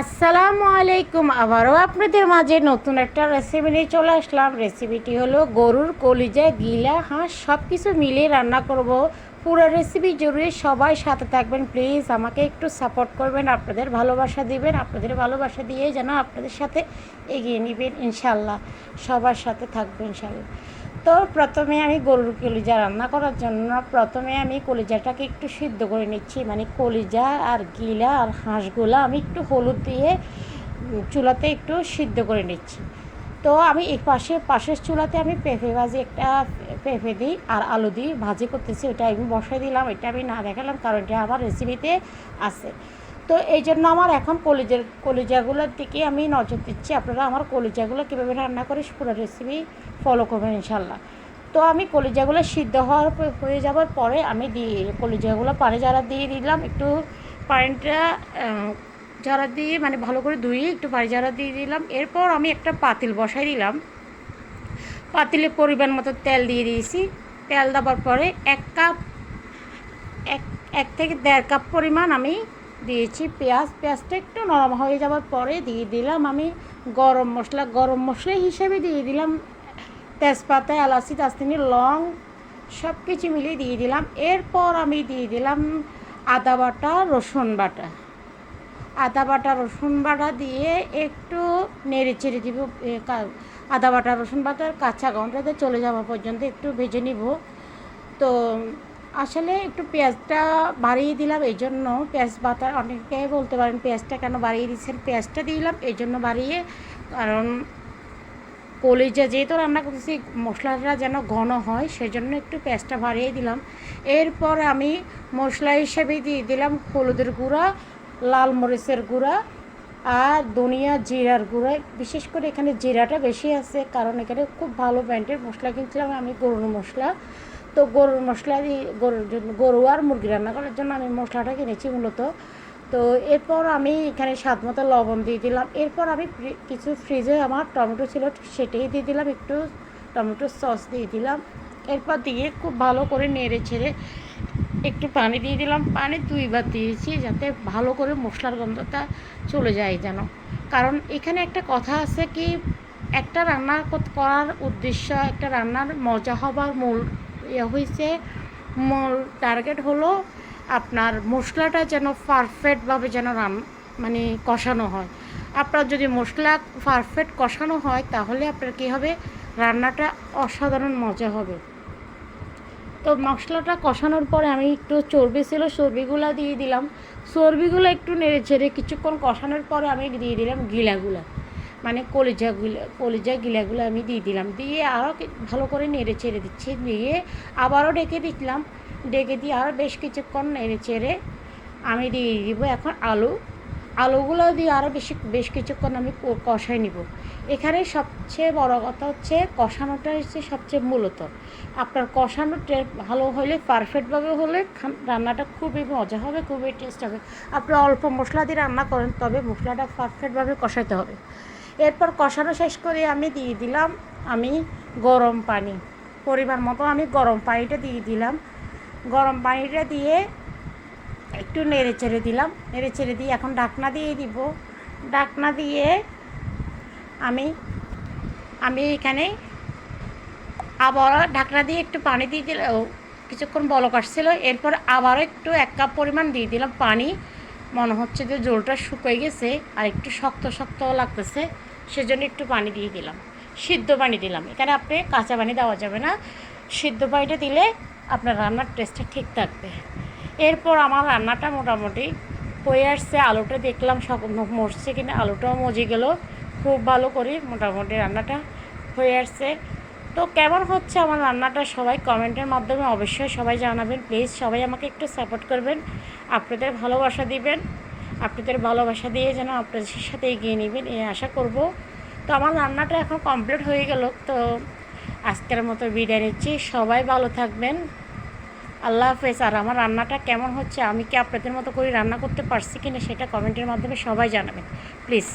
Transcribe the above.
আসসালামু আলাইকুম। আবারও আপনাদের মাঝে নতুন একটা রেসিপি নিয়ে চলে আসলাম। রেসিপিটি হলো গরুর কলিজা, গিলা, হাঁস সব কিছু মিলিয়ে রান্না করব। পুরো রেসিপি জরুরি সবাই সাথে থাকবেন। প্লিজ আমাকে একটু সাপোর্ট করবেন, আপনাদের ভালোবাসা দিবেন, আপনাদের ভালোবাসা দিয়ে যেন আপনাদের সাথে এগিয়ে নেবেন ইনশাল্লাহ সবার সাথে থাকবেন ইনশাল্লাহ তো প্রথমে আমি গরুর কলিজা রান্না করার জন্য প্রথমে আমি কলিজাটাকে একটু সিদ্ধ করে নিচ্ছি। মানে কলিজা আর গিলা আর হাঁসগুলা আমি একটু হলুদ দিয়ে চুলাতে একটু সিদ্ধ করে নিচ্ছি। তো আমি এই পাশে, পাশের চুলাতে আমি পেঁপে ভাজি একটা পেঁপে দিই আর আলু দিই ভাজি করতেছি। ওটা আমি বসাই দিলাম, এটা আমি না দেখালাম কারণ এটা আমার রেসিপিতে আছে। তো এই জন্য আমার এখন কলিজার কলিজাগুলোর দিকে আমি নজর দিচ্ছি। আপনারা আমার কলিজাগুলো কীভাবে রান্না করে পুরো রেসিপি ফলো করবেন ইনশাল্লাহ তো আমি কলিজাগুলো সিদ্ধ হওয়ার হয়ে যাওয়ার পরে আমি দিয়ে, কলিজাগুলো পানি যারা দিয়ে দিলাম, একটু পানিটা যারা দিয়ে মানে ভালো করে ধুয়ে একটু পানি যারা দিয়ে দিলাম, এরপর আমি একটা পাতিল বসাই দিলাম। পাতিলে পরিমাণ মতো তেল দিয়ে দিয়েছি। তেল দেওয়ার পরে এক কাপ, এক এক থেকে দেড় কাপ পরিমাণ আমি দিয়েছি, পেঁয়াজ, পেঁয়াজটা একটু নরম হয়ে যাওয়ার পরে দিয়ে দিলাম আমি গরম মশলা। গরম মশলা হিসেবে দিয়ে দিলাম তেজপাতা, এলাচি, দারচিনি, লং সব কিছু মিলিয়ে দিয়ে দিলাম। এরপর আমি দিয়ে দিলাম আদা বাটা, রসুন বাটা। আদা বাটা, রসুন বাটা দিয়ে একটু নেড়ে চেড়ে দিব আদা বাটা, রসুন বাটার কাঁচা গন্ধটাতে চলে যাওয়া পর্যন্ত একটু ভেজে নিব। তো আসলে একটু পেঁয়াজটা বাড়িয়ে দিলাম, এই জন্য পেঁয়াজ বাটা অনেকে বলতে পারেন পেঁয়াজটা কেন বাড়িয়ে দিচ্ছেন? পেঁয়াজটা দিলাম, এই জন্য বাড়িয়ে, কারণ কলিজা যেহেতু রান্না করতেছি, মশলাটা যেন ঘন হয়, সেজন্য একটু পেঁয়াজটা বাড়িয়ে দিলাম। এরপর আমি মশলা হিসেবে দিয়ে দিলাম হলুদের গুঁড়া, লাল মরিচের গুঁড়া আর ধনিয়া জিরার গুঁড়া। বিশেষ করে এখানে জিরাটা বেশি আছে, কারণ এখানে খুব ভালো ব্র্যান্ডের মশলা কিনছিলাম, আমি গরুর মশলা। তো গরুর মশলা দিয়ে গরুর জন্য, গরু আর মুরগি রান্না করার জন্য আমি মশলাটা কিনেছি মূলত। তো এরপর আমি এখানে স্বাদ মতো লবণ দিয়ে দিলাম। এরপর আমি কিছু ফ্রিজে আমার টমেটো ছিল, সেটাই দিয়ে দিলাম, একটু টমেটো সস দিয়ে দিলাম। এরপর দিয়ে খুব ভালো করে নেড়ে ছেড়ে একটু পানি দিয়ে দিলাম। পানি দুইবার দিয়েছি যাতে ভালো করে মশলার গন্ধটা চলে যায় যেন। কারণ এখানে একটা কথা আছে কি, একটা রান্না করার উদ্দেশ্য, একটা রান্নার মজা হবার মূল হয়েছে মূল টার্গেট হলো আপনার মশলাটা যেন পারফেক্টভাবে যেন রান মানে কষানো হয়। আপনার যদি মশলা পারফেক্ট কষানো হয়, তাহলে আপনার কী হবে? রান্নাটা অসাধারণ মজা হবে। তো মশলাটা কষানোর পরে আমি একটু চর্বি ছিল, চর্বিগুলো দিয়ে দিলাম। চর্বিগুলো একটু নেড়ে ছেড়ে কিছুক্ষণ কষানোর পরে আমি দিয়ে দিলাম গিলাগুলা। মানে কলিজাগুলো কলিজা গিলাগুলো আমি দিয়ে দিলাম। দিয়ে আরও ভালো করে নেড়ে ছেড়ে দিচ্ছি। দিয়ে আবারও ডেকে দিলাম। ডেকে দিয়ে আরও বেশ কিছুক্ষণ নেড়ে চেড়ে আমি দিয়ে দিব। এখন আলু, আলুগুলো দিয়ে আরও বেশি, বেশ কিছুক্ষণ আমি কষাই নিব। এখানে সবচেয়ে বড় কথা হচ্ছে কষানোটা হচ্ছে সবচেয়ে মূলত। আপনার কষানোটা ভালো হলে পারফেক্টভাবে হলে রান্নাটা খুবই মজা হবে, খুবই টেস্ট হবে। আপনি অল্প মশলা দিয়ে রান্না করেন, তবে মশলাটা পারফেক্টভাবে কষাতে হবে। এরপর কষানো শেষ করে আমি দিয়ে দিলাম আমি গরম পানি। পরিমাণ মতো আমি গরম পানিটা দিয়ে দিলাম। গরম পানিটা দিয়ে একটু নেড়ে চেড়ে দিলাম। নেড়ে চেড়ে দিয়ে এখন ডাকনা দিয়ে দিব। ডাকনা দিয়ে আমি আমি এখানে আবার ঢাকনা দিয়ে একটু পানি দিয়ে দিলে, ও কিছুক্ষণ বলক আসছিল। এরপর আবারও একটু এক কাপ পরিমাণ দিয়ে দিলাম পানি। মনে হচ্ছে যে জলটা শুকিয়ে গেছে আর একটু শক্ত শক্ত লাগতেছে। সেজন্য একটু পানি দিয়ে দিলাম। সিদ্ধ পানি দিলাম। এখানে আপনি কাঁচা পানি দেওয়া যাবে না। সিদ্ধ পানিটা দিলে আপনার রান্নার টেস্টটা ঠিক থাকবে। এরপর আমার রান্নাটা মোটামুটি হয়ে আসছে। আলুটা দেখলাম সব মরছে কিনা, আলুটাও মজে গেল। খুব ভালো করে মোটামুটি রান্নাটা হয়ে আসছে। তো কেমন হচ্ছে আমার রান্নাটা সবাই কমেন্টের মাধ্যমে অবশ্যই সবাই জানাবেন। প্লিজ সবাই আমাকে একটু সাপোর্ট করবেন। আপনাদের ভালোবাসা দিবেন। আপনাদের ভালোবাসা দিয়ে যেন আপনাদের সাথে এগিয়ে নেবেন, এই আশা করব। তো আমার রান্নাটা এখন কমপ্লিট হয়ে গেল। তো আজকের মতো বিদায় নিচ্ছি। সবাই ভালো থাকবেন। আল্লাহ হাফেজ। আর আমার রান্নাটা কেমন হচ্ছে, আমি কি আপনাদের মতো করে রান্না করতে পারছি কিনা সেটা কমেন্টের মাধ্যমে সবাই জানাবেন। প্লিজ।